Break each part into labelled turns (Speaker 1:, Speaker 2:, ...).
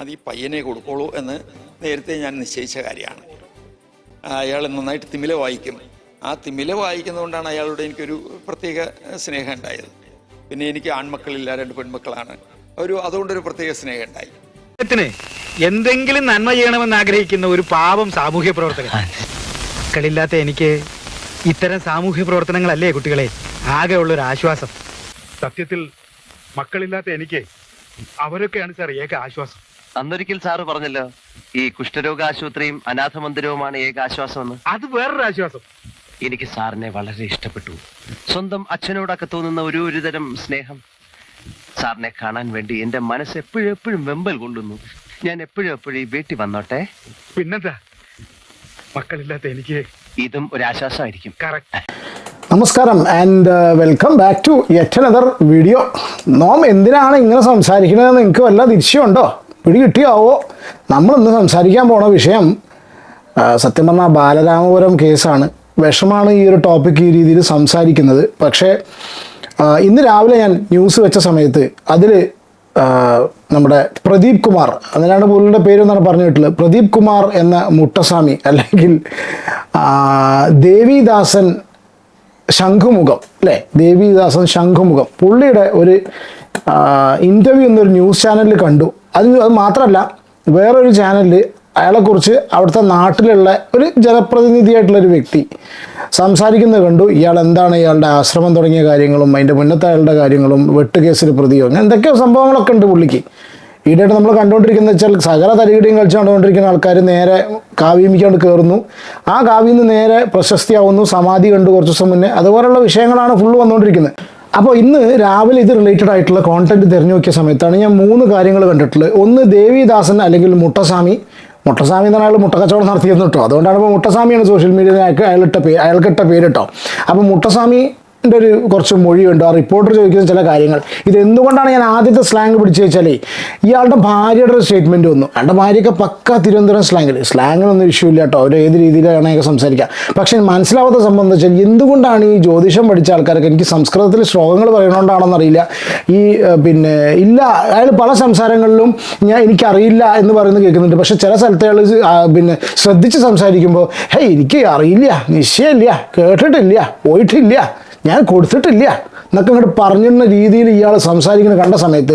Speaker 1: അത് ഈ പയ്യനെ കൊടുക്കുള്ളൂ എന്ന് നേരത്തെ ഞാൻ നിശ്ചയിച്ച കാര്യമാണ്. അയാൾ നന്നായിട്ട് തിമില വായിക്കും. ആ തിമില വായിക്കുന്നതുകൊണ്ടാണ് അയാളോട് എനിക്കൊരു പ്രത്യേക സ്നേഹം ഉണ്ടായത്. പിന്നെ എനിക്ക് ആൺമക്കളില്ല രണ്ട് പെൺമക്കളാണ്. ഒരു അതുകൊണ്ടൊരു പ്രത്യേക സ്നേഹം ഉണ്ടായി.
Speaker 2: എന്തെങ്കിലും നന്മ ചെയ്യണമെന്ന് ആഗ്രഹിക്കുന്ന ഒരു പാവം സാമൂഹ്യ പ്രവർത്തകൻ. മക്കളില്ലാത്ത എനിക്ക് ഇത്തരം സാമൂഹ്യ പ്രവർത്തനങ്ങളല്ലേ കുട്ടികളെ? ആകെ ഉള്ള ഒരു ആശ്വാസം. സത്യത്തിൽ മക്കളില്ലാത്ത എനിക്ക് അവരൊക്കെയാണ് സാർ ഏക ആശ്വാസം.
Speaker 3: അന്നൊരിക്കൽ സാറ് പറഞ്ഞല്ലോ ഈ കുഷ്ഠരോഗ ആശുപത്രിയും അനാഥ മന്ദിരവുമാണ് ഏക ആശ്വാസം എന്ന്
Speaker 2: അത് വേറൊരു ആശ്വാസം
Speaker 3: എനിക്ക് സാറിനെ വളരെ ഇഷ്ടപ്പെട്ടു. സ്വന്തം അച്ഛനോടൊക്കെ തോന്നുന്ന ഒരു ഒരു തരം സ്നേഹം സാറിനെ കാണാൻ വേണ്ടി എന്റെ മനസ്സ് എപ്പോഴും എപ്പോഴും വെമ്പൽ കൊള്ളുന്നു. ഞാൻ എപ്പോഴും എപ്പോഴും ഈ വീട്ടിൽ വന്നോട്ടെ?
Speaker 2: പിന്നെന്താ? മക്കളില്ലാത്ത എനിക്ക്
Speaker 3: ഇതും ഒരു ആശ്വാസമായിരിക്കും.
Speaker 2: കറക്റ്റ്.
Speaker 4: നമസ്കാരം and welcome back to yet another video നോം എന്തിനാണ് ഇങ്ങനെ സംസാരിക്കുന്നത് നിങ്ങൾക്ക് വല്ല തിരിച്ചുണ്ടോ പിടി നമ്മളിന്ന് സംസാരിക്കാൻ പോണ വിഷയം സത്യം പറഞ്ഞാൽ ബാലരാമപുരം കേസാണ്. വിഷമാണ് ഈ ഒരു ടോപ്പിക് ഈ രീതിയിൽ സംസാരിക്കുന്നത്. പക്ഷേ ഇന്ന് രാവിലെ ഞാൻ ന്യൂസ് വെച്ച സമയത്ത് അതിൽ നമ്മുടെ പ്രദീപ് കുമാർ അതിനാണ് പുള്ളിയുടെ പേര് എന്നാണ് പറഞ്ഞിട്ടുള്ളത് പ്രദീപ് കുമാർ എന്ന മുട്ടസ്വാമി അല്ലെങ്കിൽ ദേവിദാസൻ ശംഖുമുഖം അല്ലേ? ദേവിദാസൻ ശംഖുമുഖം. പുള്ളിയുടെ ഒരു ഇന്റർവ്യൂ എന്നൊരു ന്യൂസ് ചാനലിൽ കണ്ടു. അത് അത് മാത്രമല്ല വേറൊരു ചാനലിൽ അയാളെക്കുറിച്ച് അവിടുത്തെ നാട്ടിലുള്ള ഒരു ജനപ്രതിനിധിയായിട്ടുള്ള ഒരു വ്യക്തി സംസാരിക്കുന്നത് കണ്ടു. ഇയാൾ എന്താണ് ഇയാളുടെ ആശ്രമം തുടങ്ങിയ കാര്യങ്ങളും അതിന്റെ മുന്നത്തെ അയാളുടെ കാര്യങ്ങളും വെട്ടുകേസിൽ പ്രതിയോ അങ്ങനെ എന്തൊക്കെയോ സംഭവങ്ങളൊക്കെ ഉണ്ട് പുള്ളിക്ക്. ഈടായിട്ട് നമ്മൾ കണ്ടുകൊണ്ടിരിക്കുന്നത് വെച്ചാൽ സകല തരികിടിയും കളിച്ച് കണ്ടുകൊണ്ടിരിക്കുന്ന ആൾക്കാർ നേരെ കാവ്യമിക്കാണ്ട് കയറുന്നു ആ കാവ്യം നിന്ന് നേരെ പ്രശസ്തിയാവുന്നു സമാധി കണ്ടു കുറച്ച് ദിവസം മുന്നേ. അതുപോലുള്ള വിഷയങ്ങളാണ് ഫുള്ള് വന്നുകൊണ്ടിരിക്കുന്നത്. അപ്പോൾ ഇന്ന് രാവിലെ ഇത് റിലേറ്റഡ് ആയിട്ടുള്ള കോണ്ടന്റ് തിരഞ്ഞു നോക്കിയ സമയത്താണ് ഞാൻ മൂന്ന് കാര്യങ്ങൾ കണ്ടിട്ടുള്ളത്. ഒന്ന് ദേവിദാസൻ അല്ലെങ്കിൽ മുട്ടസ്വാമി. മുട്ടസ്വാമി എന്ന് അയാൾ മുട്ടക്കച്ചവടം നടത്തിയെന്ന് കേട്ടോ. അതുകൊണ്ടാണ് ഇപ്പോൾ മുട്ടസ്വാമിയാണ് സോഷ്യൽ മീഡിയയിൽ അയാൾക്ക് അയാളിട്ട പേര് അയാൾക്കിട്ട പേര് അപ്പോൾ മുട്ടസ്വാമി ഒരു കുറച്ച് മൊഴിയുണ്ട് ആ റിപ്പോർട്ടർ ചോദിക്കുന്ന ചില കാര്യങ്ങൾ. ഇത് എന്തുകൊണ്ടാണ് ഞാൻ ആദ്യത്തെ സ്ലാങ് പിടിച്ചു വെച്ചാൽ ഇയാളുടെ ഭാര്യയുടെ ഒരു സ്റ്റേറ്റ്മെന്റ് വന്നു. അയാളുടെ ഭാര്യയൊക്കെ പക്ക തിരുവനന്തപുരം സ്ലാങ്ങിൽ സ്ലാങ്ങിനൊന്നും ഇഷ്യൂ ഇല്ല കേട്ടോ അവർ ഏത് രീതിയിലാണെങ്കിൽ സംസാരിക്കാം. പക്ഷേ മനസ്സിലാവാത്ത സംബന്ധിച്ചാൽ എന്തുകൊണ്ടാണ് ഈ ജ്യോതിഷം പഠിച്ച ആൾക്കാർക്ക് എനിക്ക് സംസ്കൃതത്തിൽ ശ്ലോകങ്ങൾ പറയണോണ്ടാണെന്നറിയില്ല ഈ ഏഹ്, പിന്നെ ഇല്ല അയാൾ പല സംസാരങ്ങളിലും ഞാൻ എനിക്കറിയില്ല എന്ന് പറയുന്നത് കേൾക്കുന്നുണ്ട്. പക്ഷെ ചില സ്ഥലത്ത് അയാൾ പിന്നെ ശ്രദ്ധിച്ച് സംസാരിക്കുമ്പോൾ ഹേ എനിക്ക് അറിയില്ല നിശ്ചയമില്ല കേട്ടിട്ടില്ല പോയിട്ടില്ല ഞാൻ കൊടുത്തിട്ടില്ല. എന്നൊക്കെ അങ്ങോട്ട് പറഞ്ഞിരുന്ന രീതിയിൽ ഇയാൾ സംസാരിക്കുന്നത് കണ്ട സമയത്ത്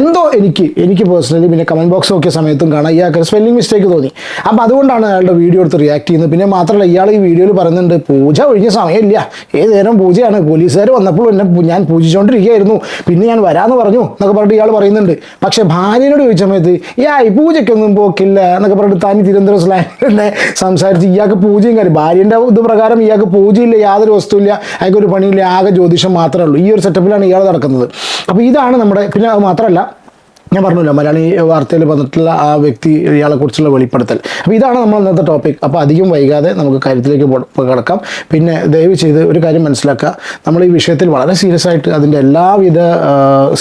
Speaker 4: എന്തോ എനിക്ക് എനിക്ക് പേഴ്സണലി പിന്നെ കമന്റ് ബോക്സ് നോക്കിയ സമയത്തും കാണാം ഇയാൾക്ക് സ്പെല്ലിംഗ് മിസ്റ്റേക്ക് തോന്നി. അപ്പോൾ അതുകൊണ്ടാണ് അയാളുടെ വീഡിയോ എടുത്ത് റിയാക്ട് ചെയ്യുന്നത്. പിന്നെ മാത്രമല്ല ഇയാൾ ഈ വീഡിയോയിൽ പറയുന്നുണ്ട് പൂജ ഒഴിഞ്ഞ സമയമില്ല. ഏത് നേരം പൂജയാണ്? പോലീസുകാർ വന്നപ്പോൾ എന്നെ ഞാൻ പൂജിച്ചുകൊണ്ടിരിക്കുകയായിരുന്നു പിന്നെ ഞാൻ വരാമെന്ന് പറഞ്ഞു എന്നൊക്കെ പറഞ്ഞിട്ട് ഇയാൾ പറയുന്നുണ്ട്. പക്ഷേ ഭാര്യനോട് ചോദിച്ച സമയത്ത് യാ ഈ പൂജയ്ക്കൊന്നും പോക്കില്ല എന്നൊക്കെ പറഞ്ഞിട്ട് തനി തിരുവനന്തപുരം സ്ലാങ്ങിനെ സംസാരിച്ച് ഇയാൾക്ക് പൂജയും കാര്യം ഭാര്യന്റെ ഇത് പ്രകാരം ഇയാൾക്ക് പൂജയില്ല യാതൊരു വസ്തുവില്ല. അയാൾക്ക് ഒരു പണിയില്ല ആകെ ജ്യോതിഷം മാത്രമേ ഉള്ളൂ. ഈ ഒരു സെറ്റപ്പിലാണ് ഇയാൾ നടക്കുന്നത്. അപ്പോൾ ഇതാണ് നമ്മുടെ പിന്നെ മാത്രമല്ല ഞാൻ പറഞ്ഞല്ലോ മലയാളി വാർത്തയിൽ വന്നിട്ടുള്ള ആ വ്യക്തി ഇയാളെ കുറിച്ചുള്ള വെളിപ്പെടുത്തൽ. അപ്പോൾ ഇതാണ് നമ്മൾ ഇന്നത്തെ ടോപ്പിക് അപ്പോൾ അധികം വൈകാതെ നമുക്ക് കാര്യത്തിലേക്ക് കിടക്കാം. പിന്നെ ദയവ് ചെയ്ത് ഒരു കാര്യം മനസ്സിലാക്കുക. നമ്മൾ ഈ വിഷയത്തിൽ വളരെ സീരിയസ് ആയിട്ട് അതിന്റെ എല്ലാവിധ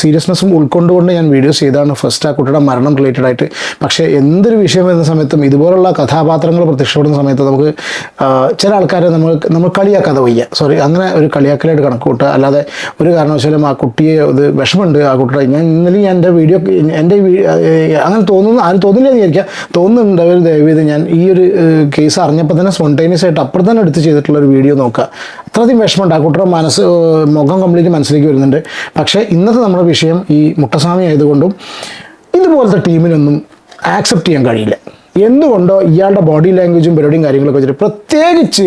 Speaker 4: സീരിയസ്നെസ്സും ഉൾക്കൊണ്ടുകൊണ്ട് ഞാൻ വീഡിയോസ് ചെയ്താണ് ഫസ്റ്റ് ആ കുട്ടിയുടെ മരണം റിലേറ്റഡ് ആയിട്ട്. പക്ഷേ എന്തൊരു വിഷയം വരുന്ന സമയത്തും ഇതുപോലുള്ള കഥാപാത്രങ്ങൾ പ്രത്യക്ഷപ്പെടുന്ന സമയത്ത് നമുക്ക് ചില ആൾക്കാരെ നമ്മൾ നമ്മൾ കളിയാക്കാതെ വയ്യ. സോറി അങ്ങനെ ഒരു കളിയാക്കലായിട്ട് കണക്ക് കൂട്ടുക. അല്ലാതെ ഒരു കാരണവശാലും ആ കുട്ടിയെ ഇത് വിഷമമുണ്ട്. ആ കുട്ടിയുടെ ഞാൻ ഇന്നലെ ഞാൻ എന്റെ വീഡിയോ എന്റെ അങ്ങനെ തോന്നുന്നു ആരും തോന്നില്ല എന്ന് വിചാരിക്കാം. തോന്നുന്നുണ്ട് അവർ ദയവീത് ഞാൻ ഈ ഒരു കേസ് അറിഞ്ഞപ്പോൾ തന്നെ സ്പോണ്ടേനിയസ് ആയിട്ട് അപ്പുറം തന്നെ എടുത്ത് ചെയ്തിട്ടുള്ള ഒരു വീഡിയോ നോക്കുക. അത്രയധികം വിഷമമുണ്ട്. ആ കുട്ടിയുടെ മനസ്സ് മുഖം കംപ്ലീറ്റ് മനസ്സിലേക്ക് വരുന്നുണ്ട്. പക്ഷേ ഇന്നത്തെ നമ്മുടെ വിഷയം ഈ മുട്ടസ്വാമി ആയതുകൊണ്ടും ഇതുപോലത്തെ ടീമിനൊന്നും ആക്സെപ്റ്റ് ചെയ്യാൻ കഴിയില്ല. എന്തുകൊണ്ടോ ഇയാളുടെ ബോഡി ലാംഗ്വേജും പരിപാടിയും കാര്യങ്ങളൊക്കെ വെച്ചിട്ട് പ്രത്യേകിച്ച്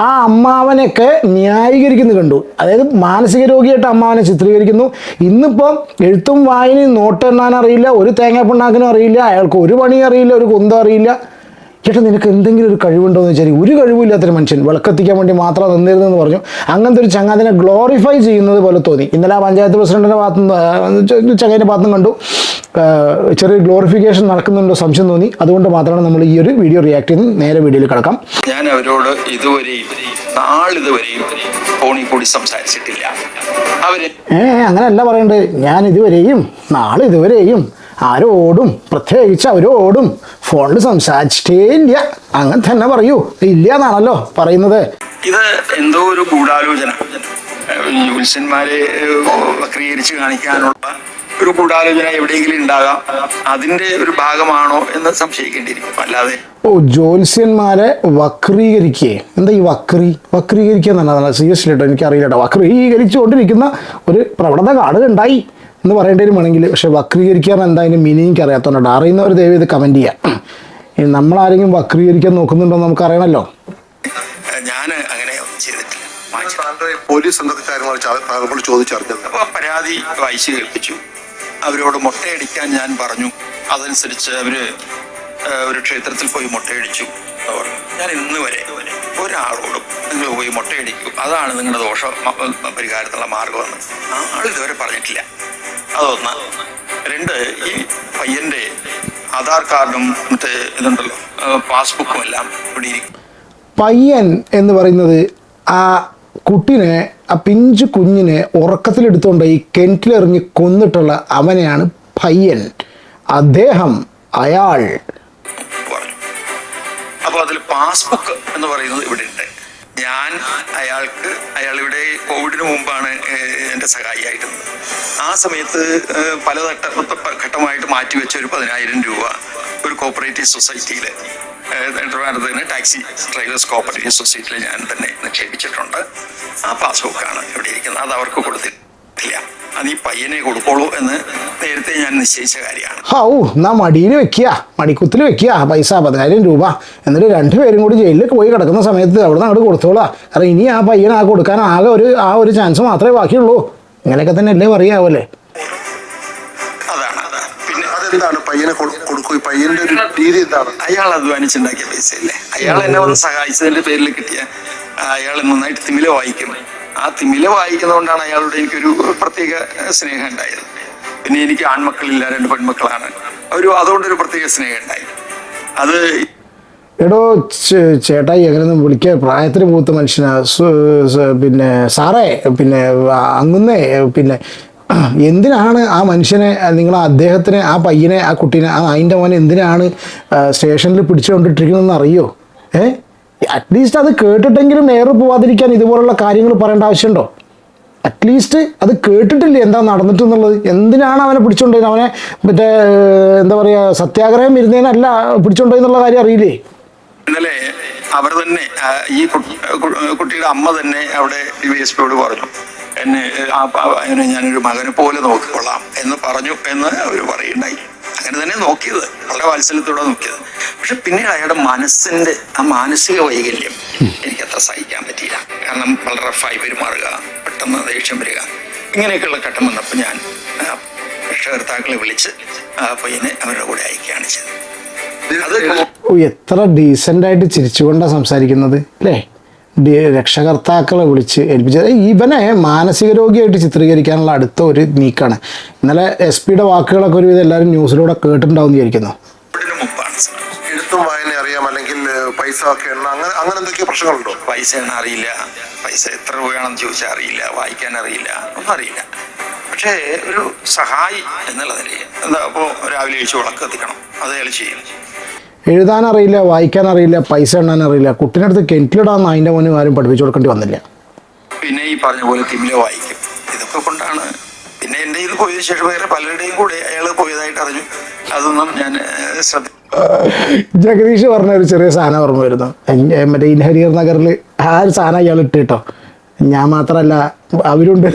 Speaker 4: ആ അമ്മാവനെയൊക്കെ ന്യായീകരിക്കുന്നത് കണ്ടു. അതായത് മാനസിക രോഗിയായിട്ട് അമ്മാവനെ ചിത്രീകരിക്കുന്നു. ഇന്നിപ്പം എഴുത്തും വായനയും നോട്ടെണ്ണാൻ അറിയില്ല ഒരു തേങ്ങാപ്പിണ്ണാക്കിനും അറിയില്ല അയാൾക്ക് ഒരു പണിയും അറിയില്ല ഒരു കുന്തം അറിയില്ല. ചേട്ടാ നിനക്ക് എന്തെങ്കിലും ഒരു കഴിവുണ്ടോ എന്ന് വെച്ചാൽ ഒരു കഴിവില്ലാത്തൊരു മനുഷ്യൻ വിളക്കെത്തിക്കാൻ വേണ്ടി മാത്രം നിന്നിരുന്നെന്ന് പറഞ്ഞു. അങ്ങനത്തെ ഒരു ചങ്ങാതിനെ ഗ്ലോറിഫൈ ചെയ്യുന്നത് പോലെ തോന്നി. ഇന്നലെ ആ പഞ്ചായത്ത് പ്രസിഡന്റിന്റെ ഭാഗത്തുനിന്ന് ചങ്ങാതിന്റെ ഭാഗത്തുനിന്ന് കണ്ടു. ചെറിയൊരു ചെറിയ ഗ്ലോറിഫിക്കേഷൻ നടക്കുന്നുണ്ടോ സംശയം തോന്നി. അതുകൊണ്ട് മാത്രമാണ് നമ്മൾ ഈ ഒരു വീഡിയോ റിയാക്ട് ചെയ്യുന്നത്. നേരെ വീഡിയോയിൽ കിടക്കാം.
Speaker 1: ഞാൻ അവരോട് ഇതുവരെയും നാളിതുവരെയും ഫോണിൽ കൂടി സംസാരിച്ചിട്ടില്ല. അവർ
Speaker 4: ഏ അങ്ങനെയല്ല പറയണ്ടേ. ഞാൻ ഇതുവരെയും നാളെ ഇതുവരെയും ആരോടും പ്രത്യേകിച്ച് അവരോടും ഫോണിൽ സംസാരിച്ചിട്ടേ ഇല്ല. അങ്ങനെ തന്നെ പറയൂ. ഇല്ല എന്നാണല്ലോ പറയുന്നത്.
Speaker 1: ഇത് എന്തോ ഒരു ഗൂഢാലോചന. ഏഹ് ജ്യോത്സ്യന്മാരെ വക്രീകരിച്ച് കാണിക്കാനുള്ള ഒരു ഗൂഢാലോചന എവിടെയെങ്കിലും ഉണ്ടാകാം. അതിന്റെ ഒരു ഭാഗമാണോ എന്ന് സംശയിക്കേണ്ടിയിരിക്കും. അല്ലാതെ
Speaker 4: ഓ ജ്യോത്സ്യന്മാരെ വക്രീകരിക്കേ. എന്താ ഈ വക്രി? വക്രീകരിക്കുക എന്നല്ല സീരിയസ്ലി കേട്ടോ എനിക്കറിയില്ല കേട്ടോ. വക്രീകരിച്ചുകൊണ്ടിരിക്കുന്ന ഒരു പ്രവണത കാണുകയുണ്ടായി എന്ന് പറയേണ്ടി വരുവാണെങ്കിൽ പക്ഷെ വക്രീകരിക്കുക എന്ന് എന്താ അതിന്റെ മീനിങ് എനിക്ക് അറിയാത്തതുകൊണ്ട് അറിയുന്നവർ ദയവ് ഇത് കമന്റ് ചെയ്യാം. ഇനി നമ്മളാരെങ്കിലും വക്രീകരിക്കാൻ നോക്കുന്നുണ്ടോ നമുക്ക് അറിയണമല്ലോ.
Speaker 1: ഞാൻ അങ്ങനെ ചെയ്തിട്ടില്ല.
Speaker 5: പോലീസ് താങ്കളോട് ചോദിച്ചറിഞ്ഞത്
Speaker 1: പരാതി വായിച്ചു കേൾപ്പിച്ചു. അവരോട് മുട്ടയടിക്കാൻ ഞാൻ പറഞ്ഞു. അതനുസരിച്ച് അവർ ഒരു ക്ഷേത്രത്തിൽ പോയി മുട്ടയടിച്ചു ഞാൻ ഇന്ന് വരെ ഒരാളോടും നിങ്ങൾ പോയി മുട്ടയടിക്കും. അതാണ് നിങ്ങളുടെ ദോഷ പരിഹാരത്തിനുള്ള മാർഗമെന്ന് ആൾ ഇതുവരെ പറഞ്ഞിട്ടില്ല. അതൊന്ന്. രണ്ട് ഈ പയ്യന്റെ ആധാർ കാർഡും മറ്റേ ഇതുണ്ടല്ലോ പാസ്ബുക്കും എല്ലാം ഇവിടെ ഇരിക്കും.
Speaker 4: പയ്യൻ എന്ന് പറയുന്നത് ആ കുട്ടിനെ ആ പിഞ്ചു കുഞ്ഞിനെ ഉറക്കത്തിലെടുത്തുകൊണ്ട് ഈ കിണറ്റിലെറിഞ്ഞ് കൊന്നിട്ടുള്ള അവനെയാണ് പയ്യൻ. അദ്ദേഹം അയാൾ.
Speaker 1: അപ്പോൾ അപ്പൊ അതിൽ പാസ്ബുക്ക് എന്ന് പറയുന്നത് ഇവിടെ ഉണ്ട്. ഞാൻ അയാൾക്ക് അയാൾ ഇവിടെ കോവിഡിന് മുമ്പാണ് എന്റെ സഹായിയായിരുന്നത് ആ സമയത്ത് പല ഘട്ടമായിട്ട് മാറ്റിവെച്ച ഒരു പതിനായിരം രൂപ ഒരു കോപ്പറേറ്റീവ് സൊസൈറ്റിയിൽ ട്രിവാൻഡ്രത്ത് തന്നെ ടാക്സി ഡ്രൈവേഴ്സ് കോപ്പറേറ്റീവ് സൊസൈറ്റിയിൽ ഞാൻ തന്നെ നിക്ഷേപിച്ചിട്ടുണ്ട്. ആ പാസ്ബുക്കാണ് ഇവിടെ ഇരിക്കുന്നത്. അത് അവർക്ക് കൊടുത്തിട്ടില്ല. അത് ഈ പയ്യനെ കൊടുക്കോളൂ എന്ന് നേരത്തെ ഞാൻ നിശ്ചയിച്ച കാര്യമാണ്.
Speaker 4: ഹൗ എന്നാ മടിയിൽ വെക്കുക മടിക്കുത്തിൽ വെക്കുക പൈസ പതിനായിരം രൂപ. എന്നിട്ട് രണ്ടുപേരും കൂടി ജയിലിൽ പോയി കിടക്കുന്ന സമയത്ത് അവിടെ നിന്ന് അങ്ങോട്ട് കൊടുത്തോളാം. കാരണം ഇനി ആ പയ്യൻ ആ കൊടുക്കാൻ ആകെ ഒരു ആ ഒരു ചാൻസ് മാത്രമേ ബാക്കിയുള്ളൂ. ഇങ്ങനെയൊക്കെ തന്നെ അല്ലേ പറയാവല്ലേ?
Speaker 1: അതാണ് അതാണ്. പിന്നെ
Speaker 5: അതെന്താണ് പയ്യനെ കൊടു- കൊടുക്കൂ. ഈ പയ്യന്റെ ഒരു രീതി എന്താണ്?
Speaker 1: അയാൾ അധ്വാനിച്ചുണ്ടാക്കിയ പൈസയല്ലേ? അയാൾ എന്നെ വന്ന് സഹായിച്ചതിന്റെ പേരിൽ കിട്ടിയ അയാൾ നന്നായിട്ട് തിമില വായിക്കും. ആ തിമില വായിക്കുന്നതുകൊണ്ടാണ് അയാളോട് എനിക്കൊരു പ്രത്യേക സ്നേഹം ഉണ്ടായത്. പിന്നെ എനിക്ക് ആൺമക്കളില്ല രണ്ട് പെൺമക്കളാണ്. ഒരു അതുകൊണ്ടൊരു പ്രത്യേക സ്നേഹം ഉണ്ടായി. അത്
Speaker 4: എടോ ചേട്ടായി എങ്ങനെയൊന്നും വിളിക്കുക പ്രായത്തിന് മൂത്ത മനുഷ്യനാ. പിന്നെ സാറേ പിന്നെ അങ്ങുന്നേ പിന്നെ എന്തിനാണ് ആ മനുഷ്യനെ നിങ്ങൾ അദ്ദേഹത്തിനെ ആ പയ്യനെ ആ കുട്ടീനെ ആ അതിന്റെ മോനെ എന്തിനാണ് സ്റ്റേഷനിൽ പിടിച്ചുകൊണ്ടിട്ടിരിക്കുന്നതെന്ന് അറിയോ? ഏ? അറ്റ്ലീസ്റ്റ് അത് കേട്ടിട്ടെങ്കിലും ഏറെ പോവാതിരിക്കാൻ ഇതുപോലുള്ള കാര്യങ്ങൾ പറയേണ്ട ആവശ്യമുണ്ടോ? അറ്റ്ലീസ്റ്റ് അത് കേട്ടിട്ടില്ല എന്താ നടന്നിട്ട് എന്നുള്ളത്? എന്തിനാണ് അവനെ പിടിച്ചോണ്ടത് അവനെ മറ്റേ എന്താ പറയുക സത്യാഗ്രഹം ഇരുന്നതിനല്ല പിടിച്ചോണ്ടത് എന്നുള്ള കാര്യം അറിയില്ലേ?
Speaker 1: ഇന്നലെ അവർ തന്നെ ഈ കുട്ടിയുടെ അമ്മ തന്നെ അവിടെ ഡി എസ് പിയോട് പറഞ്ഞു. എന്നെ ഞാനൊരു മകനെ പോലെ നോക്കിക്കൊള്ളാം എന്ന് പറഞ്ഞു എന്ന് അവർ പറയുണ്ടായി. അങ്ങനെ തന്നെ നോക്കിയത്. വളരെ വാത്സല്യത്തോടെ നോക്കിയത്. പക്ഷെ പിന്നീട് അയാളുടെ മനസ്സിന്റെ ആ മാനസിക വൈകല്യം എനിക്ക് അത്ര സഹിക്കാൻ പറ്റിയില്ല. കാരണം വളരെ റഫായി പെരുമാറുക പെട്ടെന്ന് ദേഷ്യം വരിക ഇങ്ങനെയൊക്കെയുള്ള ഘട്ടം വന്നപ്പോൾ ഞാൻ രക്ഷകർത്താക്കളെ വിളിച്ച് ആ പയ്യനെ അവരുടെ കൂടെ അയക്കുകയാണ് ചെയ്തത്.
Speaker 4: എത്ര ഡീസന്റ് ആയിട്ട് ചിരിച്ചുകൊണ്ടാണ് സംസാരിക്കുന്നത് അല്ലേ? രക്ഷകർത്താക്കളെ വിളിച്ച് ഏൽപ്പിച്ചത്. ഇവനെ മാനസിക രോഗിയായിട്ട് ചിത്രീകരിക്കാനുള്ള അടുത്ത ഒരു നീക്കാണ്. ഇന്നലെ എസ് പിയുടെ വാക്കുകളൊക്കെ ഒരുവിധം എല്ലാവരും ന്യൂസിലൂടെ കേട്ടിട്ടുണ്ടാവും വിചാരിക്കുന്നു.
Speaker 5: എഴുത്തും വായന അറിയാം അല്ലെങ്കിൽ പൈസ ഒക്കെ എണ്ണ അങ്ങനെ അങ്ങനെ എന്തൊക്കെയോ പ്രശ്നങ്ങളുണ്ടോ?
Speaker 1: പൈസ എണ്ണ അറിയില്ല. പൈസ എത്ര രൂപയാണെന്ന് ചോദിച്ചാൽ അറിയില്ല വായിക്കാൻ അറിയില്ല ഒന്നും അറിയില്ല. പക്ഷേ ഒരു സഹായി എന്നുള്ള നിലയിൽ എന്താ അപ്പോൾ രാവിലെ കഴിച്ച് വിളക്ക് എത്തിക്കണം അത് അയാൾ ചെയ്യും.
Speaker 4: വായിക്കാൻ അറിയില്ല പൈസ എണ്ണാൻ അറിയില്ല കുട്ടീന്റെ അടുത്ത് കിണറ്റിലിടാൻ അതിന്റെ മുന്നിൽ ആരും പഠിപ്പിച്ചു കൊടുക്കേണ്ടി വന്നില്ല.
Speaker 1: പിന്നെ ഈ പറഞ്ഞ പോലെ തിമില വായിക്കും. ഇതൊക്കെ കൊണ്ടാണ് പിന്നെ എന്റെ ഇത് പോയതിനു ശേഷം വേറെ പലരുടെയും കൂടെ അയാൾ പോയതായിട്ട് അറിഞ്ഞു. അതൊന്നും ഞാൻ ശ്രദ്ധ
Speaker 4: ജഗദീഷ് പറഞ്ഞ ഒരു ചെറിയ സാധനം ഓർമ്മ വരുന്നു. മറ്റേ ഇൻഹരിയർ നഗറിൽ ആ ഒരു സാധനം അയാൾ ഇട്ടിട്ടോ. കേട്ടോ ഞാൻ മാത്രമല്ല അവരുണ്ട്.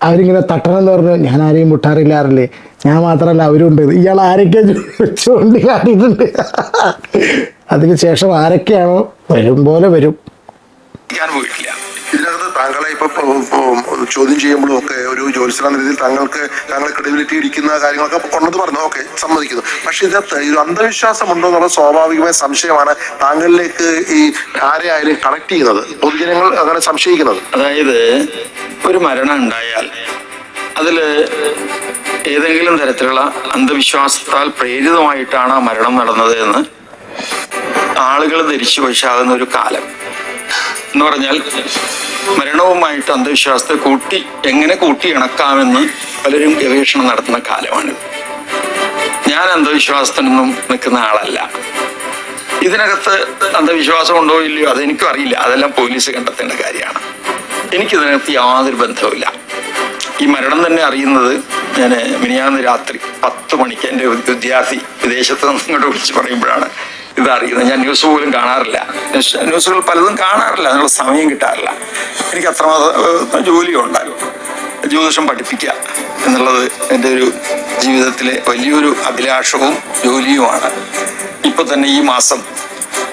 Speaker 4: അവരിങ്ങനെ തട്ടണമെന്ന് പറഞ്ഞു ഞാൻ ആരെയും മുട്ടാറില്ലാറില്ലേ? ഞാൻ മാത്രമല്ല അവരുണ്ട് ഇയാൾ ആരൊക്കെ ചൂണ്ടി കാട്ടിയിട്ടുണ്ട് അതിനുശേഷം ആരൊക്കെയാണോ വരും പോലെ വരും.
Speaker 1: ഞാൻ പോയിട്ടില്ല.
Speaker 5: ഇപ്പൊ ചോദ്യം ചെയ്യുമ്പോഴും ഒക്കെ ഒരു ജോലിസ്ഥല രീതിയിൽ താങ്കൾക്ക് താങ്കളെ ക്രെഡിബിലിറ്റി ഇരിക്കുന്ന കാര്യങ്ങളൊക്കെ കൊണ്ടത് പറഞ്ഞു ഓക്കെ സമ്മതിക്കുന്നു. പക്ഷെ ഇതിനകത്ത് ഒരു അന്ധവിശ്വാസം ഉണ്ടോ എന്നുള്ള സ്വാഭാവികമായ സംശയമാണ് താങ്കളിലേക്ക് ഈ ആരെയായാലും കണക്ട് ചെയ്യുന്നത് പൊതുജനങ്ങൾ അങ്ങനെ സംശയിക്കുന്നത്.
Speaker 1: അതായത് ഒരു മരണം ഉണ്ടായാൽ അതിൽ ഏതെങ്കിലും തരത്തിലുള്ള അന്ധവിശ്വാസത്താൽ പ്രേരിതമായിട്ടാണ് ആ മരണം നടന്നത് എന്ന് ആളുകൾ ധരിച്ചു വശാകുന്ന ഒരു കാലം. എന്ന് പറഞ്ഞാൽ മരണവുമായിട്ട് അന്ധവിശ്വാസത്തെ കൂട്ടി എങ്ങനെ കൂട്ടി ഇണക്കാമെന്ന് പലരും ഗവേഷണം നടത്തുന്ന കാലമാണിത് ഞാൻ അന്ധവിശ്വാസത്തിനൊന്നും നിൽക്കുന്ന ആളല്ല. ഇതിനകത്ത് അന്ധവിശ്വാസം ഉണ്ടോ ഇല്ലയോ അതെനിക്കും അറിയില്ല. അതെല്ലാം പോലീസ് കണ്ടെത്തേണ്ട കാര്യമാണ്. എനിക്കിതിനകത്ത് യാതൊരു ബന്ധവുമില്ല. ഈ മരണം തന്നെ അറിയുന്നത് ഞാൻ മിനിയാന്ന് രാത്രി പത്ത് മണിക്ക് എന്റെ വിദ്യാർത്ഥി വിദേശത്ത് നിന്ന് ഇങ്ങോട്ട് വിളിച്ച് പറയുമ്പോഴാണ്. ഇത് അറിയുന്നത് ഞാൻ ന്യൂസ് പോലും കാണാറില്ല. ന്യൂസുകൾ പലതും കാണാറില്ല. അതിനുള്ള സമയം കിട്ടാറില്ല. എനിക്ക് അത്രമാത്രം ജോലിയും ജോലിയുണ്ട് ജ്യോതിഷം പഠിപ്പിക്കുക എന്നുള്ളത് എന്റെ ഒരു ജീവിതത്തിലെ വലിയൊരു അഭിലാഷവും ജോലിയുമാണ്. ഇപ്പൊ തന്നെ ഈ മാസം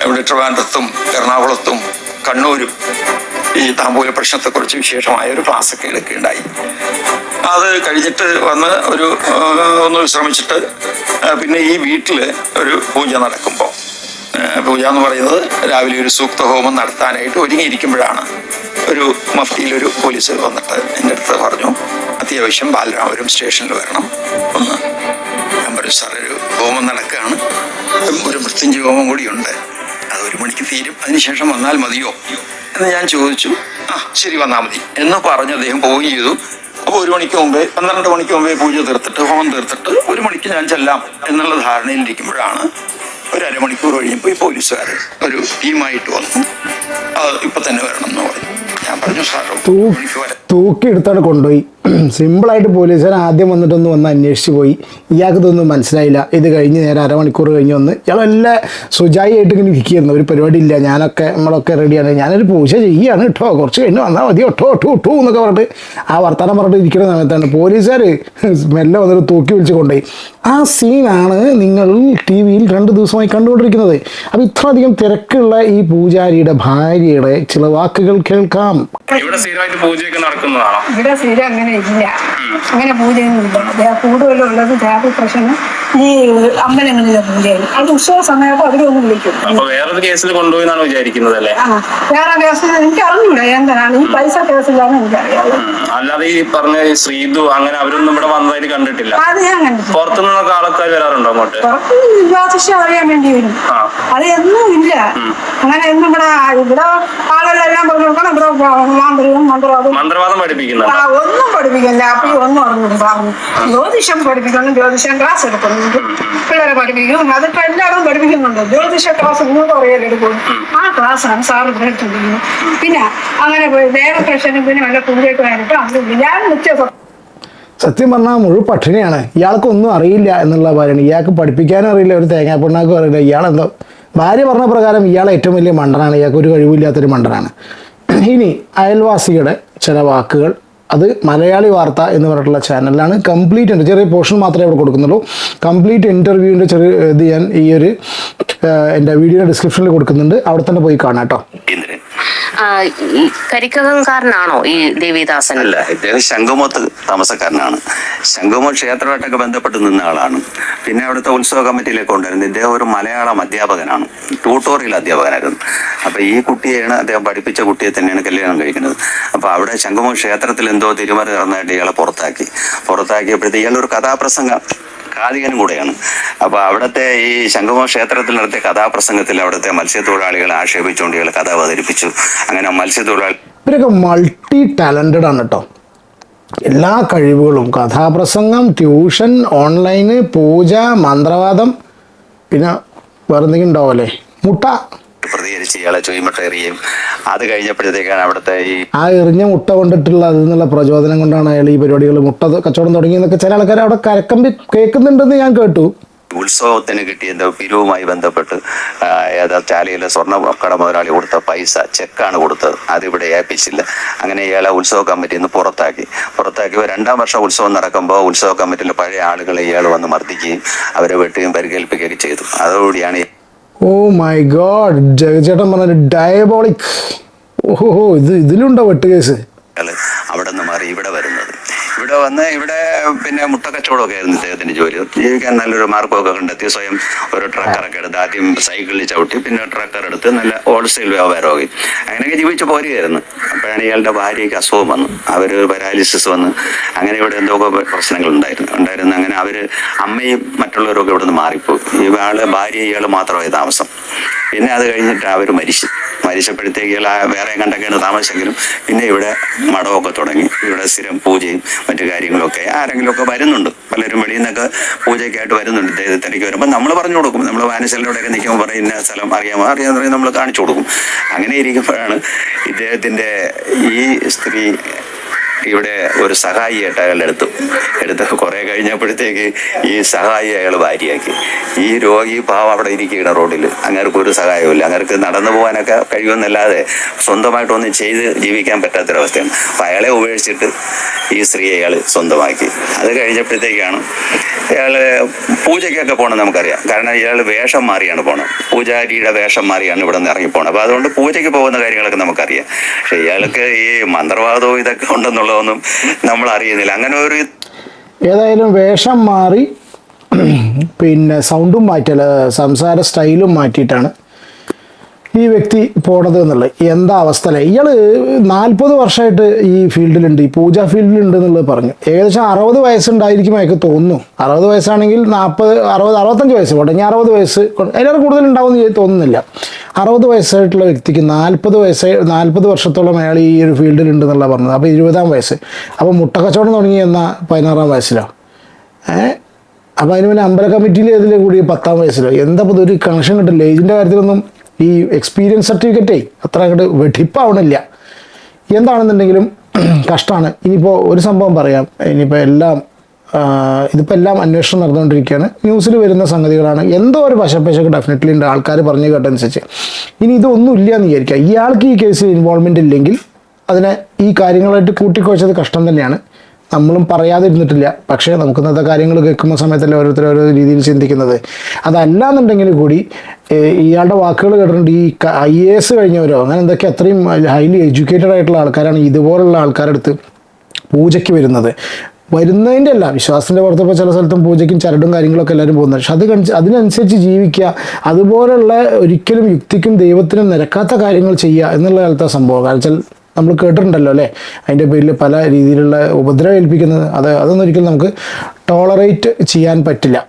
Speaker 1: ഇവിടെ ട്രിവാൻഡ്രത്തും എറണാകുളത്തും കണ്ണൂരും ഈ താമ്പൂല പ്രശ്നത്തെക്കുറിച്ച് വിശേഷമായ ഒരു ക്ലാസ് ഒക്കെ എടുക്കുകയുണ്ടായി. അത് കഴിഞ്ഞിട്ട് വന്ന് ഒരു ഒന്ന് വിശ്രമിച്ചിട്ട് പിന്നെ ഈ വീട്ടിൽ ഒരു പൂജ നടക്കുമ്പോൾ പൂജ എന്ന് പറയുന്നത് രാവിലെ ഒരു സൂക്ത ഹോമം നടത്താനായിട്ട് ഒരുങ്ങിയിരിക്കുമ്പോഴാണ് ഒരു മഫ്തിയിലൊരു പോലീസ് വന്നിട്ട് എന്റെ അടുത്ത് പറഞ്ഞു അത്യാവശ്യം ബാലരാമപുരം സ്റ്റേഷനിൽ വരണം. ഒന്ന് ഞാൻ പറഞ്ഞു സാർ ഒരു ഹോമം നടക്കുകയാണ്. ഒരു മൃത്യുഞ്ജയ ഹോമം കൂടിയുണ്ട്. അത് ഒരു മണിക്ക് തീരും. അതിനുശേഷം വന്നാൽ മതിയോ? എന്ന് ഞാൻ ചോദിച്ചു. ആ ശരി വന്നാൽ മതി. എന്ന് പറഞ്ഞ് അദ്ദേഹം പോവുകയും ചെയ്തു. അപ്പോൾ ഒരു മണിക്ക് മുമ്പേ പന്ത്രണ്ട് മണിക്ക് മുമ്പേ പൂജ തീർത്തിട്ട് ഹോമം തീർത്തിട്ട് ഒരു മണിക്ക് ഞാൻ ചെല്ലാം എന്നുള്ള ധാരണയിലിരിക്കുമ്പോഴാണ് ഒരു അരമണിക്കൂർ കഴിയുമ്പോൾ ഈ പോലീസുകാർ ഒരു ടീമായിട്ട് വന്നു. ഇപ്പം തന്നെ വരണം എന്ന് പറഞ്ഞു. ഞാൻ പറഞ്ഞു സാർ ഒരു
Speaker 4: തൂ
Speaker 1: മണിക്ക് വരാം
Speaker 4: തൂക്കി കൊണ്ടുപോയി. സിമ്പിളായിട്ട് പോലീസുകാരൻ ആദ്യം വന്നിട്ടൊന്ന് വന്ന് അന്വേഷിച്ച് പോയി. ഇയാൾക്ക് ഇതൊന്നും മനസ്സിലായില്ല. ഇത് കഴിഞ്ഞ് നേരെ അരമണിക്കൂർ കഴിഞ്ഞ് വന്ന് ഇയാൾ എല്ലാം സുജായി ആയിട്ട് ഇങ്ങനെ ഇരിക്കുകയായിരുന്നു. ഒരു പരിപാടി ഇല്ല ഞാനൊക്കെ നമ്മളൊക്കെ റെഡിയാണ് ഞാനൊരു പൂജ ചെയ്യാണ് കേട്ടോ. കുറച്ച് കഴിഞ്ഞ് വന്നാൽ മതി. ഒട്ടോ ടൂ ടൂ എന്നൊക്കെ പറഞ്ഞിട്ട് ആ വർത്തമാനം പറഞ്ഞിട്ട് ഇരിക്കുന്ന സമയത്താണ് പോലീസുകാർ മെല്ലെ വന്നിട്ട് തൂക്കി വിളിച്ച് കൊണ്ടുപോയി. ആ സീനാണ് നിങ്ങൾ ടി വിയിൽ രണ്ട് ദിവസമായി കണ്ടുകൊണ്ടിരിക്കുന്നത്. അപ്പോൾ ഇത്രയധികം തിരക്കുള്ള ഈ പൂജാരിയുടെ ഭാര്യയുടെ ചില വാക്കുകൾ കേൾക്കാം.
Speaker 6: ഇവിടെ സ്ഥിരമായിട്ട് പൂജയൊക്കെ നടക്കുന്നതാണോ?
Speaker 7: ഇവിടെ സ്ഥിരം അങ്ങനെ ഇല്ല. അങ്ങനെ പൂജയൊന്നും ഇല്ല. കൂടുതലുള്ളത് പ്രശ്നം ഈ അമ്പലങ്ങളിലെ പൂജയാണ് അത് ഉത്സവ സമയത്ത് അവരെ ഒന്ന് വിളിക്കും.
Speaker 6: അപ്പൊ വേറൊരു കേസിൽ കൊണ്ടുപോയി എന്നാണ് വിചാരിക്കുന്നത് അല്ലേ?
Speaker 7: ആ വേറെ കേസ് എനിക്ക് അറിഞ്ഞൂടാ എന്താണ് ഈ പൈസ കേസിലാണ് എനിക്കറിയാം
Speaker 6: ഉം. അല്ലാതെ ഈ പറഞ്ഞ ഈ ശ്രീതു അങ്ങനെ അവരൊന്നും ഇവിടെ വന്നതായിട്ട് കണ്ടിട്ടില്ല.
Speaker 7: അത് ഞാൻ കണ്ടിട്ടില്ല.
Speaker 6: പുറത്തു ആൾക്കാർ വരാറുണ്ടോ അങ്ങോട്ട്?
Speaker 7: പുറത്ത് ജ്യോതിഷം അറിയാൻ വേണ്ടി വരും.
Speaker 6: ആ.
Speaker 7: അത് എന്നും ഇല്ല. അങ്ങനെ എന്നും ഇവിടെ ഇവിടെ ആളുകളെല്ലാം പറഞ്ഞു കൊടുക്കണം ഇവിടെ മാന്ത്രികം മന്ത്രവാദം
Speaker 6: മന്ത്രവാദം പഠിപ്പിക്കുന്നുണ്ട്?
Speaker 7: ആ, ഒന്നും പഠിപ്പിക്കില്ല. അപ്പൊ ഈ ഒന്നും അറിഞ്ഞു ജ്യോതിഷം പഠിപ്പിക്കണം. ജ്യോതിഷം ക്ലാസ് എടുക്കുന്നുണ്ട് പിള്ളേരെ പഠിപ്പിക്കും അത് എല്ലാവരും പഠിപ്പിക്കുന്നുണ്ട്. ജ്യോതിഷ ക്ലാസ് അറിയാൻ എടുക്കും ആ ക്ലാസ്സാണ് സാറ് ഇവിടെ എടുത്തിരിക്കുന്നത് പിന്നെ അങ്ങനെ പ്രശ്നം പിന്നെ വല്ല കൂടുതലായിട്ട് വരട്ടോ അത് ഞാൻ നിശ്ചയ
Speaker 4: സത്യം പറഞ്ഞാൽ മുഴുവൻ പട്ടിണിയാണ്. ഇയാൾക്കൊന്നും അറിയില്ല എന്നുള്ള ഭാര്യയാണ് ഇയാൾക്ക് പഠിപ്പിക്കാനും അറിയില്ല ഒരു തേങ്ങാ പെണ്ണാക്കും അറിയില്ല. ഇയാളെന്തോ ഭാര്യ പറഞ്ഞ പ്രകാരം ഇയാൾ ഏറ്റവും വലിയ മണ്ടനാണ്. ഇയാൾക്ക് ഒരു കഴിവില്ലാത്തൊരു മണ്ടനാണ്. ഇനി അയൽവാസിയുടെ ചില വാക്കുകൾ അത് മലയാളി വാർത്ത എന്ന് പറഞ്ഞിട്ടുള്ള ചാനലിലാണ് കംപ്ലീറ്റ് ചെറിയ പോർഷൻ മാത്രമേ അവിടെ കൊടുക്കുന്നുള്ളൂ. കംപ്ലീറ്റ് ഇന്റർവ്യൂവിന്റെ ചെറിയ ഇത് ഞാൻ ഈ ഒരു എന്റെ വീഡിയോയുടെ ഡിസ്ക്രിപ്ഷനിൽ കൊടുക്കുന്നുണ്ട്. അവിടെ തന്നെ പോയി കാണാം കേട്ടോ.
Speaker 8: കരിക്കകംകാരനാണോ ഈ ദേവിദാസൻ?
Speaker 9: അല്ല ഇദ്ദേഹം ശംഖുമുഖത്ത് താമസക്കാരനാണ്. ശംഖുമ ക്ഷേത്രമായിട്ടൊക്കെ ബന്ധപ്പെട്ട് നിന്ന ആളാണ്. പിന്നെ അവിടുത്തെ ഉത്സവ കമ്മിറ്റിയിലേക്ക് ഉണ്ടായിരുന്നു ഇദ്ദേഹം ഒരു മലയാളം അധ്യാപകനാണ്. ട്യൂട്ടോറിയൽ അധ്യാപകനായിരുന്നു. അപ്പൊ ഈ കുട്ടിയെയാണ് അദ്ദേഹം പഠിപ്പിച്ച കുട്ടിയെ തന്നെയാണ് കല്യാണം കഴിക്കുന്നത്. അപ്പൊ അവിടെ ശംഖുമ ക്ഷേത്രത്തിൽ എന്തോ തിരുമറി നടന്നായിട്ട് ഇയാളെ പുറത്താക്കി. പുറത്താക്കിയപ്പോഴത്തേക്ക് ഇയാളൊരു കഥാപ്രസംഗം കാതികനും കൂടെയാണ്. അപ്പൊ അവിടുത്തെ ഈ ശംഖുമ ക്ഷേത്രത്തിൽ നടത്തിയ കഥാപ്രസംഗത്തിൽ അവിടുത്തെ മത്സ്യത്തൊഴിലാളികളെ ആക്ഷേപിച്ചുകൊണ്ട് ഇയാൾ കഥ അവതരിപ്പിച്ചു. അങ്ങനെ മത്സ്യത്തൊഴിലാളി
Speaker 4: ഇവരൊക്കെ മൾട്ടി ടാലന്റഡ് ആണ് കേട്ടോ എല്ലാ കഴിവുകളും കഥാപ്രസംഗം ട്യൂഷൻ ഓൺലൈന് പൂജ മന്ത്രവാദം പിന്നെ വേറെന്തെങ്കിലും ഉണ്ടാവല്ലേ മുട്ട.
Speaker 9: പ്രതികരിച്ച് ഇയാളെ ചൊയ്മട്ട അത് കഴിഞ്ഞപ്പോഴത്തേക്കാണ് അവിടുത്തെ ഈ
Speaker 4: ആ എറിഞ്ഞ മുട്ട കൊണ്ടിട്ടുള്ള അതിൽ നിന്നുള്ള പ്രചോദനം കൊണ്ടാണ് അയാൾ ഈ പരിപാടികൾ മുട്ട കച്ചവടം തുടങ്ങിയെന്നൊക്കെ ചില ആൾക്കാർ അവിടെ കരക്കമ്പി കേൾക്കുന്നുണ്ടെന്ന് ഞാൻ കേട്ടു.
Speaker 9: ഉത്സവത്തിന് കിട്ടിയ എന്തോ പിരിവുമായി ബന്ധപ്പെട്ട് ഏതാ ചാലയിലെ സ്വർണ കട മുതലാളി കൊടുത്ത പൈസ ചെക്കാണ് കൊടുത്തത്. അതിവിടെ ഏൽപ്പിച്ചില്ല. അങ്ങനെ ഇയാളെ ഉത്സവ കമ്മിറ്റിയിൽ നിന്ന് പുറത്താക്കി. പുറത്താക്കി രണ്ടാം വർഷം ഉത്സവം നടക്കുമ്പോൾ ഉത്സവ കമ്മിറ്റിയിലെ പഴയ ആളുകളെ ഇയാൾ വന്ന് മർദ്ദിക്കുകയും അവരെ വെട്ടുകയും പരിക്കേൽപ്പിക്കുകയൊക്കെ ചെയ്തു. അതോടുകൂടിയാണ്
Speaker 4: ഓ മൈ ഗോഡ് ജഗചേട്ടൻ പറഞ്ഞ ഡയബോളിക് ഓഹോ ഇത് ഇതിലുണ്ടോ
Speaker 9: വെട്ടുകേസ്? അവിടെ നിന്ന് മാറി ഇവിടെ വരുന്നത് ഇവിടെ വന്ന് ഇവിടെ പിന്നെ മുട്ട കച്ചവടമൊക്കെ ആയിരുന്നു ഇദ്ദേഹത്തിന്റെ ജോലി. ജീവിക്കാൻ നല്ലൊരു മാർഗമൊക്കെ കണ്ടെത്തി. സ്വയം ഒരു ട്രക്കറൊക്കെ എടുത്ത് ആദ്യം സൈക്കിളിൽ ചവിട്ടി പിന്നെ ട്രക്കർ എടുത്ത് നല്ല ഹോൾസെയിൽ വ്യാപാരമാക്കി. അങ്ങനെയൊക്കെ ജീവിച്ചു പോരുകയായിരുന്നു. അപ്പോഴാണ് ഇയാളുടെ ഭാര്യയ്ക്ക് അസുഖം വന്നു. അവർ പാരാലിസിസ് വന്ന് അങ്ങനെ ഇവിടെ എന്തൊക്കെ പ്രശ്നങ്ങൾ ഉണ്ടായിരുന്നു. ഉണ്ടായിരുന്നു അങ്ങനെ അവർ അമ്മയും മറ്റുള്ളവരൊക്കെ ഇവിടെ നിന്ന് മാറിപ്പോയി. ഇയാൾ ഭാര്യ ഇയാൾ മാത്രമായി താമസം. പിന്നെ അത് കഴിഞ്ഞിട്ട് അവർ മരിച്ചു മരിച്ചപ്പോഴത്തേക്കുള്ള വേറെ കണ്ടൊക്കെയാണ് താമസിച്ചെങ്കിലും പിന്നെ ഇവിടെ മഠമൊക്കെ തുടങ്ങി. ഇവിടെ സ്ഥിരം പൂജയും മറ്റു കാര്യങ്ങളൊക്കെ ആരെങ്കിലുമൊക്കെ വരുന്നുണ്ട്. പലരും വെളിയിൽ നിന്നൊക്കെ പൂജയ്ക്കായിട്ട് വരുന്നുണ്ട്. ദൈവത്തിലേക്ക് വരുമ്പോൾ നമ്മൾ പറഞ്ഞു കൊടുക്കും. നമ്മൾ വാനശലിലൂടെയൊക്കെ നിൽക്കുമ്പോൾ പറയും ഇന്ന സ്ഥലം അറിയാമോ? അറിയാമെന്ന് പറയും നമ്മൾ കാണിച്ചു കൊടുക്കും. അങ്ങനെ ഇരിക്കുമ്പോഴാണ് ഇദ്ദേഹത്തിന്റെ ഈ സ്ത്രീ ഇവിടെ ഒരു സഹായി ആയിട്ട് അയാൾ എടുത്തു എടുത്ത് കുറെ കഴിഞ്ഞപ്പോഴത്തേക്ക് ഈ സഹായി അയാൾ ഭാര്യയാക്കി. ഈ രോഗി പാവം അവിടെ ഇരിക്കുകയാണ് റോഡിൽ അങ്ങേർക്ക് ഒരു സഹായമില്ല അങ്ങേർക്ക് നടന്നു പോകാനൊക്കെ കഴിയുമെന്നല്ലാതെ സ്വന്തമായിട്ടൊന്നും ചെയ്ത് ജീവിക്കാൻ പറ്റാത്തൊരവസ്ഥയാണ്. അപ്പം അയാളെ ഉപേക്ഷിച്ചിട്ട് ഈ സ്ത്രീ അയാൾ സ്വന്തമാക്കി. അത് കഴിഞ്ഞപ്പോഴത്തേക്കാണ് ഇയാൾ പൂജയ്ക്കൊക്കെ പോകണം നമുക്കറിയാം. കാരണം ഇയാൾ വേഷം മാറിയാണ് പോകണം പൂജാരിയുടെ വേഷം മാറിയാണ് ഇവിടെ നിന്ന് ഇറങ്ങി പോകണം അപ്പോൾ അതുകൊണ്ട് പൂജയ്ക്ക് പോകുന്ന കാര്യങ്ങളൊക്കെ നമുക്കറിയാം. പക്ഷേ ഇയാൾക്ക് ഈ മന്ത്രവാദവും ഇതൊക്കെ ഉണ്ടെന്നുള്ളതൊന്നും നമ്മൾ അറിയുന്നില്ല. അങ്ങനെ ഒരു
Speaker 4: ഏതായാലും വേഷം മാറി പിന്നെ സൗണ്ടും മാറ്റിയല്ല സംസാര സ്റ്റൈലും മാറ്റിയിട്ടാണ് ഈ വ്യക്തി പോണത് എന്നുള്ളത് എന്താ അവസ്ഥ അല്ലേ? ഇയാൾ നാൽപ്പത് വർഷമായിട്ട് ഈ ഫീൽഡിലുണ്ട് ഈ പൂജ ഫീൽഡിലുണ്ട് എന്നുള്ളത് പറഞ്ഞു. ഏകദേശം അറുപത് വയസ്സുണ്ടായിരിക്കും അയാൾക്ക് തോന്നുന്നു. അറുപത് വയസ്സാണെങ്കിൽ നാൽപ്പത് അറുപത് അറുപത്തഞ്ച് വയസ്സ് പോട്ടെ. ഞാൻ അറുപത് വയസ്സ് അതിലേറെ കൂടുതൽ ഉണ്ടാവും എന്ന് തോന്നുന്നില്ല. അറുപത് വയസ്സായിട്ടുള്ള വ്യക്തിക്ക് നാൽപ്പത് വയസ്സ് നാൽപ്പത് വർഷത്തോളം അയാൾ ഈ ഒരു ഫീൽഡിലുണ്ട് എന്നുള്ള പറഞ്ഞത്. അപ്പോൾ ഇരുപതാം വയസ്സ്. അപ്പോൾ മുട്ടക്കച്ചവടം തുടങ്ങി എന്ന പതിനാറാം വയസ്സിലോ? ഏഹ് അപ്പോൾ അതിന് പിന്നെ അമ്പല കമ്മിറ്റിയിൽ ഇതിൽ കൂടി പത്താം വയസ്സിലോ? എന്താ ഇപ്പോൾ കണക്ഷൻ കിട്ടില്ല? ഏജിന്റെ കാര്യത്തിലൊന്നും ഈ എക്സ്പീരിയൻസ് സർട്ടിഫിക്കറ്റേ അത്ര അങ്ങോട്ട് വെടിപ്പാവണില്ല. എന്താണെന്നുണ്ടെങ്കിലും കഷ്ടമാണ് ഇനിയിപ്പോൾ ഒരു സംഭവം പറയാം. ഇനിയിപ്പോൾ എല്ലാം ഇതിപ്പോൾ എല്ലാം അന്വേഷണം നടന്നുകൊണ്ടിരിക്കുകയാണ്. ന്യൂസിൽ വരുന്ന സംഗതികളാണ്. എന്തോ ഒരു വശപ്പശക്ക് ഡെഫിനറ്റ്ലി ഉണ്ട്. ആൾക്കാർ പറഞ്ഞു കേട്ടനുസരിച്ച്. ഇനി ഇതൊന്നും ഇല്ല എന്ന് വിചാരിക്കുക. ഇയാൾക്ക് ഈ കേസിൽ ഇൻവോൾവ്മെന്റ് ഇല്ലെങ്കിൽ അതിനെ ഈ കാര്യങ്ങളായിട്ട് കൂട്ടിക്കുവച്ചത് കഷ്ടം തന്നെയാണ്. നമ്മളും പറയാതിരുന്നിട്ടില്ല. പക്ഷേ നമുക്ക് ഇന്നത്തെ കാര്യങ്ങൾ കേൾക്കുന്ന സമയത്തല്ലേ ഓരോരുത്തർ ഓരോ രീതിയിൽ ചിന്തിക്കുന്നത്. അതല്ല എന്നുണ്ടെങ്കിൽ കൂടി ഇയാളുടെ വാക്കുകൾ കേട്ടിട്ടുണ്ട് ഈ ഐ എ എസ് കഴിഞ്ഞവരോ അങ്ങനെ എന്തൊക്കെ അത്രയും ഹൈലി എഡ്യൂക്കേറ്റഡ് ആയിട്ടുള്ള ആൾക്കാരാണ് ഇതുപോലുള്ള ആൾക്കാരെടുത്ത് പൂജയ്ക്ക് വരുന്നത്. വരുന്നതിന്റെ അല്ല വിശ്വാസത്തിന്റെ പുറത്തപ്പോൾ ചില സ്ഥലത്തും പൂജയ്ക്കും ചരടും കാര്യങ്ങളൊക്കെ എല്ലാവരും പോകുന്നത് പക്ഷെ അത് കണിച്ച് അതിനനുസരിച്ച് ജീവിക്കുക അതുപോലുള്ള ഒരിക്കലും യുക്തിക്കും ദൈവത്തിനും നിരക്കാത്ത കാര്യങ്ങൾ ചെയ്യുക എന്നുള്ള കാലത്തെ സംഭവം. കാരണം നമ്മൾ കേട്ടിട്ടുണ്ടല്ലോ അല്ലേ? അതിന്റെ പേരിൽ പല രീതിയിലുള്ള ഉപദ്രവം ഏൽപ്പിക്കുന്നത്. അത് അതൊന്നും ഒരിക്കലും നമുക്ക് ടോളറേറ്റ് ചെയ്യാൻ പറ്റില്ല.